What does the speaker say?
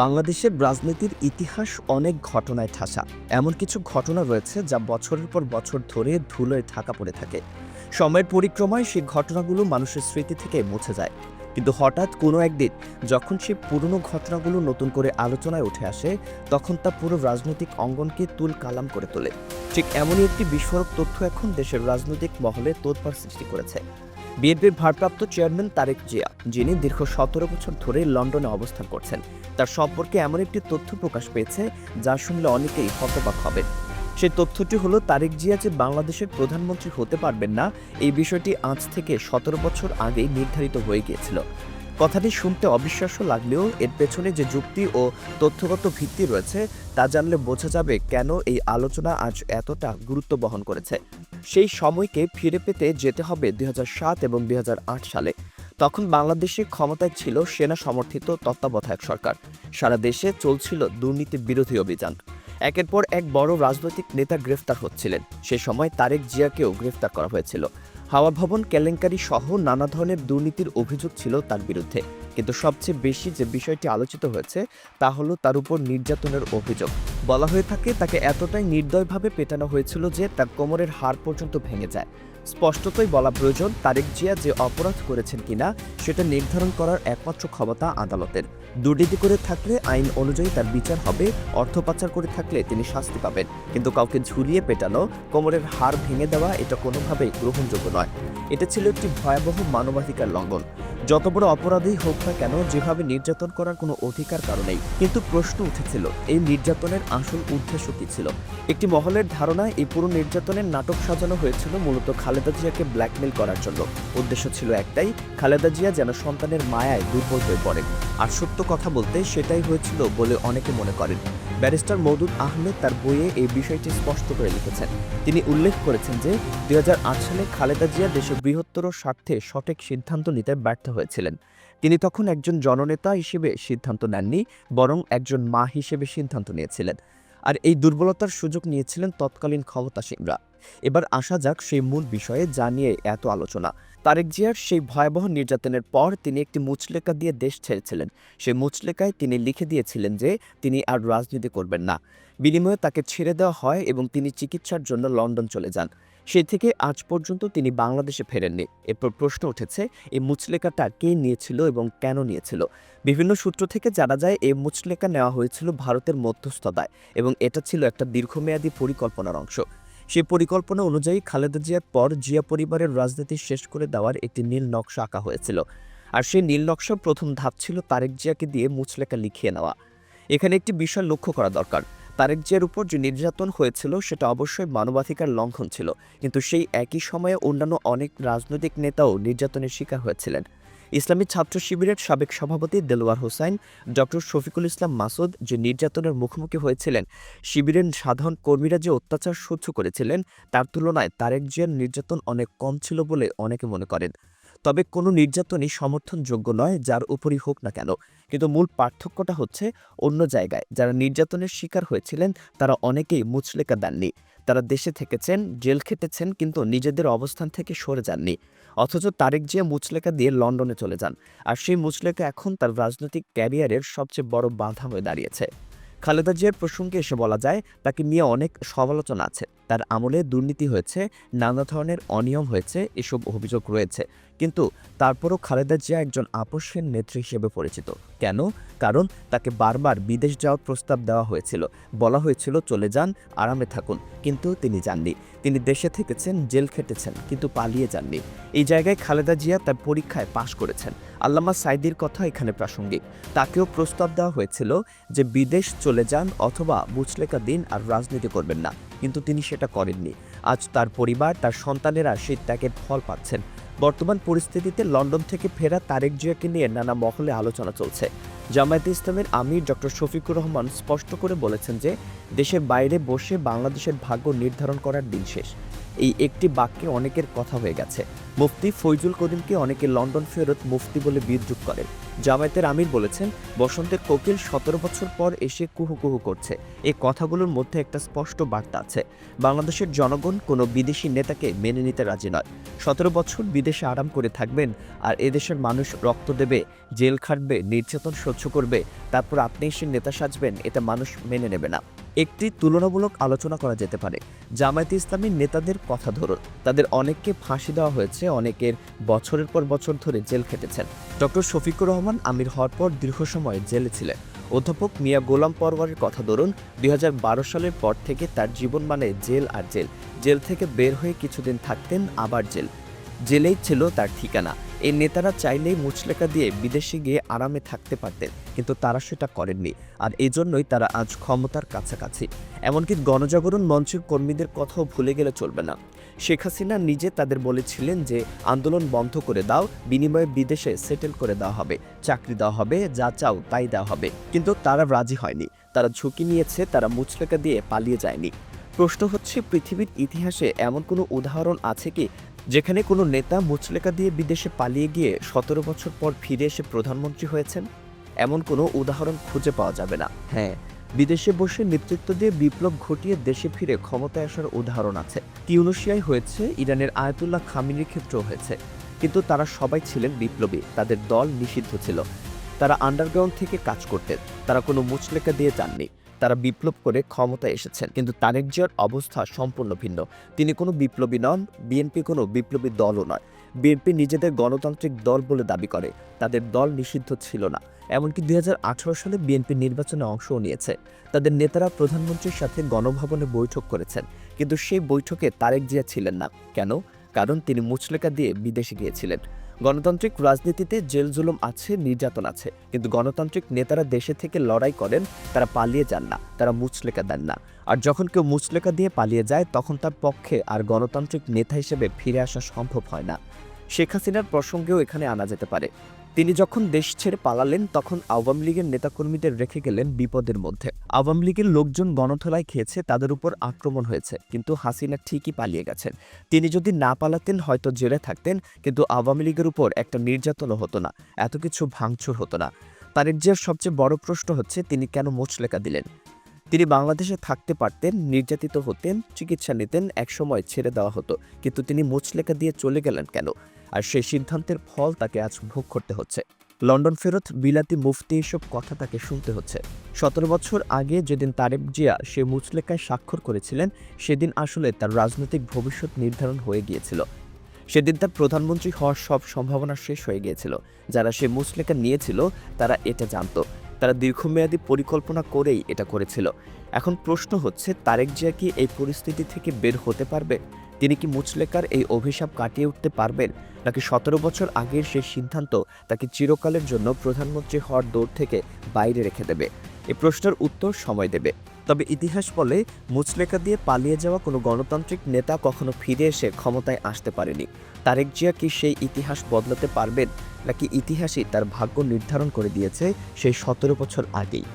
বাংলাদেশের রাজনীতির ইতিহাস অনেক ঘটনায় ঠাসা। এমন কিছু ঘটনা রয়েছে যা বছরের পর বছর ধরে ধুলোয় ঢাকা পড়ে থাকে। সময়ের পরিক্রমায় সেই ঘটনাগুলো মানুষের স্মৃতি থেকে মুছে যায়। কিন্তু হঠাৎ কোনো একদিন যখন সেই পুরনো ঘটনাগুলো নতুন করে আলোচনায় উঠে আসে, তখন তা পুরো রাজনৈতিক অঙ্গনকে তুল কালাম করে তোলে। ঠিক এমনই একটি বিস্ফোরক তথ্য এখন দেশের রাজনৈতিক মহলে তোলপাড় সৃষ্টি করেছে। বিএনপির ভারপ্রাপ্ত চেয়ারম্যান তারেক জিয়া, যিনি দীর্ঘ সতেরো বছর ধরে লন্ডনে অবস্থান করছেন, তার সম্পর্কে এমন একটি তথ্য প্রকাশ পেয়েছে যা শুনলে অনেকেই হতবাক হবেন। সেই তথ্যটি হলো, তারেক জিয়া যে বাংলাদেশের প্রধানমন্ত্রী হতে পারবেন না, এই বিষয়টি আজ থেকে সতেরো বছর আগেই নির্ধারিত হয়ে গিয়েছিল। কথাটি শুনতে অবিশ্বাস্য লাগলেও এর পেছনে যে যুক্তি ও তথ্যগত ভিত্তি রয়েছে, তা জানলে বোঝা যাবে কেন এই আলোচনা আজ এতটা গুরুত্ব বহন করেছে। সেই সময়কে ফিরে পেতে যেতে হবে দুই হাজার সাত এবং দুই হাজার আট সালে। তখন বাংলাদেশে ক্ষমতায় ছিল সেনা সমর্থিত তত্ত্বাবধায়ক সরকার। সারা দেশে চলছিল দুর্নীতি বিরোধী অভিযান। একের পর এক বড় রাজনৈতিক নেতা গ্রেফতার হচ্ছিলেন। সে সময় তারেক জিয়াকেও গ্রেফতার করা হয়েছিল। হাওয়া ভবন কেলেঙ্কারি সহ নানা ধরনের দুর্নীতির অভিযোগ ছিল তার বিরুদ্ধে। কিন্তু সবচেয়ে বেশি যে বিষয়টি আলোচিত হয়েছে, তা হলো তার উপর নির্যাতনের অভিযোগ। বলা হয়ে থাকে, তাকে এতটাই নির্দয়ভাবে পেটানো হয়েছিল যে তার কোমরের হাড় পর্যন্ত ভেঙে যায়। স্পষ্টতই বলা প্রয়োজন, তারেক জিয়া যে অপরাধ করেছেন কিনা, সেটা নির্ধারণ করার একমাত্র ক্ষমতা আদালতের। দুর্নীতি করে থাকলে আইন অনুযায়ী তার বিচার হবে, অর্থ পাচার করে থাকলে তিনি শাস্তি পাবেন। কিন্তু কাউকে ঝুলিয়ে পেটানো, কোমরের হাড় ভেঙে দেওয়া, এটা কোনোভাবেই গ্রহণযোগ্য নয়। এটা ছিল একটি ভয়াবহ মানবাধিকার লঙ্ঘন। যত বড় অপরাধী হোক না কেন, যেভাবে নির্যাতন করার কোনো অধিকার কারণেই কিন্তু প্রশ্ন উঠেছিল, এই নির্যাতনের আসল উদ্দেশ্য কী ছিল? একটি মহলের ধারণায় এই পুরো নির্যাতনের নাটক সাজানো হয়েছিল মূলত খালেদা জিয়াকে ব্ল্যাকমেল করার জন্য। উদ্দেশ্য ছিল একটাই, খালেদা জিয়া যেন সন্তানের মায়ায় দুর্বল হয়ে পড়েন। আর সত্য কথা বলতে সেটাই হয়েছিল বলে অনেকে মনে করেন। ব্যারিস্টার মৌদুদ আহমেদ তার বইয়ে এই বিষয়টি স্পষ্ট করে লিখেছেন। তিনি উল্লেখ করেছেন যে, দুই হাজার আট সালে খালেদা জিয়া দেশের বৃহত্তর স্বার্থে সঠিক সিদ্ধান্ত নিতে ব্যর্থ হয়েছিলেন। তিনি তখন একজন জননেতা হিসেবে সিদ্ধান্ত নেননি, বরং একজন মা হিসেবে সিদ্ধান্ত নিয়েছিলেন। আর এই দুর্বলতার সুযোগ নিয়েছিলেন তৎকালীন ক্ষমতাসীনরা। এবার আসা যাক সেই মূল বিষয়ে যা নিয়ে এত আলোচনা। তারেক জিয়ার সেই ভয়াবহ নির্যাতনের পর তিনি একটি মুচলেকা দিয়ে দেশ ছেড়েছিলেন। সেই মুচলেকায় তিনি লিখে দিয়েছিলেন যে, তিনি আর রাজনীতি করবেন না। বিনিময়ে তাকে ছেড়ে দেওয়া হয় এবং তিনি চিকিৎসার জন্য লন্ডন চলে যান। সেই থেকে আজ পর্যন্ত তিনি বাংলাদেশে ফেরেননি। এরপর প্রশ্ন উঠেছে, এই মুচলেকাটা কে নিয়েছিল এবং কেন নিয়েছিল? বিভিন্ন সূত্র থেকে জানা যায়, এই মুচলেকা নেওয়া হয়েছিল ভারতের মধ্যস্থতায় এবং এটা ছিল একটা দীর্ঘমেয়াদী পরিকল্পনার অংশ। সেই পরিকল্পনা অনুযায়ী খালেদা জিয়ার পর জিয়া পরিবারের রাজনীতি শেষ করে দেওয়ার একটি নীল নকশা আঁকা হয়েছিল। আর সেই নীল নকশার প্রথম ধাপ ছিল তারেক জিয়াকে দিয়ে মুচলেকা লিখিয়ে নেওয়া। এখানে একটি বিষয় লক্ষ্য করা দরকার। তারেক জিয়ার উপর যে নির্যাতন হয়েছিল, সেটা অবশ্যই মানবাধিকার লঙ্ঘন ছিল। কিন্তু সেই একই সময়ে অন্যান্য অনেক রাজনৈতিক নেতাও নির্যাতনের শিকার হয়েছিলেন। ইসলামী ছাত্র শিবিরের সাবেক সভাপতি দেলোয়ার হোসাইন, ডক্টর শফিকুল ইসলাম মাসুদ যে নির্যাতনের মুখোমুখি হয়েছিলেন, শিবিরের সাধারণ কর্মীরা যে অত্যাচার সহ্য করেছিলেন, তার তুলনায় তারেক জিয়ার নির্যাতন অনেক কম ছিল বলে অনেকে মনে করেন। তবে কোনো নির্যাতনই সমর্থনযোগ্য নয়, যার উপরই হোক না কেন। কিন্তু মূল পার্থক্যটা হচ্ছে অন্য জায়গায়। যারা নির্যাতনের শিকার হয়েছিলেন, তারা অনেকেই মুচলেকা দেননি। তারা দেশে থেকেছেন, জেল খেটেছেন, কিন্তু নিজেদের অবস্থান থেকে সরে যাননি। অথচ তারেক জিয়া মুচলেকা দিয়ে লন্ডনে চলে যান। আর সেই মুচলেকা এখন তার রাজনৈতিক ক্যারিয়ারের সবচেয়ে বড় বাধা হয়ে দাঁড়িয়েছে। খালেদা জিয়ার প্রসঙ্গে এসে বলা যায়, তাকে নিয়ে অনেক সমালোচনা আছে। তার আমলে দুর্নীতি হয়েছে, নানা ধরনের অনিয়ম হয়েছে, এসব অভিযোগ রয়েছে। কিন্তু তারপরও খালেদা জিয়া একজন আপসের নেত্রী হিসেবে পরিচিত। কেন? কারণ তাকে বারবার বিদেশ যাওয়ার প্রস্তাব দেওয়া হয়েছিল। বলা হয়েছিল, চলে যান, আরামে থাকুন। কিন্তু তিনি যাননি। তিনি দেশে থেকেছেন, জেল খেটেছেন, কিন্তু পালিয়ে যাননি। এই জায়গায় খালেদা জিয়া তার পরীক্ষায় পাশ করেছেন। আল্লামা সাইদির কথা এখানে প্রাসঙ্গিক। তাকেও প্রস্তাব দেওয়া হয়েছিল যে, বিদেশ চলে যান অথবা বুচলেকা দিন আর রাজনীতি করবেন না। কিন্তু তিনি সেটা করেননি। আজ তার পরিবার, তার সন্তানেরা সেই ত্যাগের ফল পাচ্ছেন। বর্তমান পরিস্থিতিতে লন্ডন থেকে ফেরা তারেক জিয়াকে নিয়ে নানা মহলে আলোচনা চলছে। জামায়াতে ইসলামের আমির ডক্টর শফিকুর রহমান স্পষ্ট করে বলেছেন যে, দেশের বাইরে বসে বাংলাদেশের ভাগ্য নির্ধারণ করার দিন শেষ। এই একটি বাক্যে অনেকের কথা হয়ে গেছে। মুফতি ফৈজুল করিমকে অনেকে লন্ডন ফেরত মুফতি বলে বিদ্রুপ করেন। জামায়াতের আমির বলেছেন, বসন্তের কোকিল সতেরো বছর পর এসে কুহু কুহু করছে। এই কথাগুলোর মধ্যে একটা স্পষ্ট বার্তা আছে। বাংলাদেশের জনগণ কোনো বিদেশি নেতাকে মেনে নিতে রাজি নয়। সতেরো বছর বিদেশে আরাম করে থাকবেন আর এদেশের মানুষ রক্ত দেবে, জেল খাটবে, নির্যাতন সহ্য করবে, তারপর আপনি এসে নেতা সাজবেন, এটা মানুষ মেনে নেবে না। একটি তুলনামূলক আলোচনা করা যেতে পারে। জামায়াতে ইসলামী নেতাদের কথা ধরুন, তাদের অনেককে ফাঁসি দেওয়া হয়েছে, অনেকের বছরের পর বছর ধরে জেল খেটেছেন। ডক্টর শফিকুর রহমান আমির হওয়ার পর দীর্ঘ সময় জেলে ছিলেন। অধ্যাপক মিয়া গোলাম পরওয়ারের কথা ধরুন, দুই হাজার বারো সালের পর থেকে তার জীবন মানে জেল আর জেল। জেল থেকে বের হয়ে কিছুদিন থাকতেন আবার জেল। জেলেই ছিল তার ঠিকানা। এই নেতারা চাইলেই মুচলেকা দিয়ে বিদেশে গিয়ে আরামে থাকতে পারতেন, কিন্তু তারা সেটা করেননি। আর এজন্যই তারা আজ ক্ষমতার কাছাকাছি। এমনকি গণজাগরণ মঞ্চের কর্মীদের কথাও ভুলে গেলে চলবে না। শেখ হাসিনা নিজে তাদের বলেছিলেন যে, আন্দোলন বন্ধ করে দাও, বিনিময়ে বিদেশে সেটেল করে দেওয়া হবে। চাকরি দেওয়া হবে, যা চাও তাই দেওয়া হবে। কিন্তু তারা রাজি হয়নি। তারা ঝুঁকি নিয়েছে, তারা মুচলেকা দিয়ে পালিয়ে যায়নি। প্রশ্ন হচ্ছে, পৃথিবীর ইতিহাসে এমন কোনো উদাহরণ আছে কি যেখানে কোনো নেতা মুচলেকা দিয়ে বিদেশে পালিয়ে গিয়ে সতেরো বছর পর ফিরে এসে প্রধানমন্ত্রী হয়েছেন, এমন কোনো উদাহরণ খুঁজে পাওয়া যাবে না। হ্যাঁ বিদেশে বসে নেতৃত্ব দিয়ে বিপ্লব ঘটিয়ে দেশে ফিরে ক্ষমতায় আসার উদাহরণ আছে। টিউনিশিয়ায় হয়েছে, ইরানের আয়াতুল্লাহ খামিনির ক্ষেত্রেও হয়েছে। কিন্তু তারা সবাই ছিলেন বিপ্লবী, তাদের দল নিষিদ্ধ ছিল। তারা আন্ডারগ্রাউন্ড থেকে কাজ করতেন, তারা কোনো মুচলেকা দিয়ে যাননি। তারা বিপ্লব করে ক্ষমতায় এসেছেন। কিন্তু তারেক জিয়ার অবস্থা সম্পূর্ণ ভিন্ন। তিনি কোনো বিপ্লবী নন, বিএনপি কোনো বিপ্লবী দলও নয়। বিএনপি নিজেদের গণতান্ত্রিক দল বলে দাবি করে। তাদের দল নিষিদ্ধ ছিল না। এমনকি দুই হাজার আঠারো সালে বিএনপি নির্বাচনে অংশও নিয়েছে। তাদের নেতারা প্রধানমন্ত্রীর সাথে গণভবনে বৈঠক করেছেন। কিন্তু সেই বৈঠকে তারেক জিয়া ছিলেন না। কেন? কারণ তিনি মুচলেকা দিয়ে বিদেশে গিয়েছিলেন। গণতান্ত্রিক রাজনীতিতে জেল জুলুম আছে, নির্যাতন আছে। কিন্তু গণতান্ত্রিক নেতারা দেশে থেকে লড়াই করেন, তারা পালিয়ে যান না, তারা মুচলেকা দেন না। আর যখন কেউ মুচলেকা দিয়ে পালিয়ে যায়, তখন তার পক্ষে আর গণতান্ত্রিক নেতা হিসেবে ফিরে আসা সম্ভব হয় না। শেখ হাসিনার প্রসঙ্গেও এখানে আনা যেতে পারে। তিনি যখন দেশ ছেড়ে পালালেন, তখন আওয়ামী লীগের নেতাকর্মীদের রেখে গেলেন বিপদের মধ্যে। আওয়ামী লীগের লোকজন গণধোলাই খেয়েছে, তাদের উপর আক্রমণ হয়েছে, কিন্তু হাসিনা ঠিকই পালিয়ে গেছেন। তিনি যদি না পালাতেন, হয়তো জেলে থাকতেন, কিন্তু আওয়ামী লীগের উপর একটা নির্যাতনও হতো না, এত কিছু ভাঙচুর হতো না। তারেক সবচেয়ে বড় প্রশ্ন হচ্ছে, তিনি কেন মোচলেকা দিলেন? তিনি বাংলাদেশে থাকতে পারতেন, নির্যাতিত হতেন, চিকিৎসা নিতেন, একসময় ছেড়ে দেওয়া হতো। কিন্তু তিনি মুচলেকা দিয়ে চলে গেলেন কেন? আর সেই সিদ্ধান্তের ফল তাকে আজ ভোগ করতে হচ্ছে। লন্ডন ফেরত, বিলাতি মুফতি এসব কথা তাকে শুনতে হচ্ছে। সতেরো বছর আগে যেদিন তারেক জিয়া সে মুচলেকায় স্বাক্ষর করেছিলেন, সেদিন আসলে তার রাজনৈতিক ভবিষ্যৎ নির্ধারণ হয়ে গিয়েছিল। সেদিন তার প্রধানমন্ত্রী হওয়ার সব সম্ভাবনা শেষ হয়ে গিয়েছিল। যারা সে মুচলেকা নিয়েছিল, তারা এটা জানতো। তারা দীর্ঘমেয়াদী পরিকল্পনা করেই এটা করেছিল। এখন প্রশ্ন হচ্ছে, তারেক জিয়া কি এই পরিস্থিতি থেকে বের হতে পারবে তিনি কি মুচলেকার এই অভিশাপ কাটিয়ে উঠতে পারবেন? নাকি সতেরো বছর আগের সেই সিদ্ধান্ত তাকে চিরকালের জন্য প্রধানমন্ত্রী হওয়ার দৌড় থেকে বাইরে রেখে দেবে? এই প্রশ্নের উত্তর সময় দেবে। তবে ইতিহাস বলে, মুচলেকা দিয়ে পালিয়ে যাওয়া কোনো গণতান্ত্রিক নেতা কখনো ফিরে এসে ক্ষমতায় আসতে পারেনি। তারেক জিয়া কি সেই ইতিহাস বদলাতে পারবেন? নাকি ইতিহাসই তার ভাগ্য নির্ধারণ করে দিয়েছে সেই সতেরো বছর আগেই।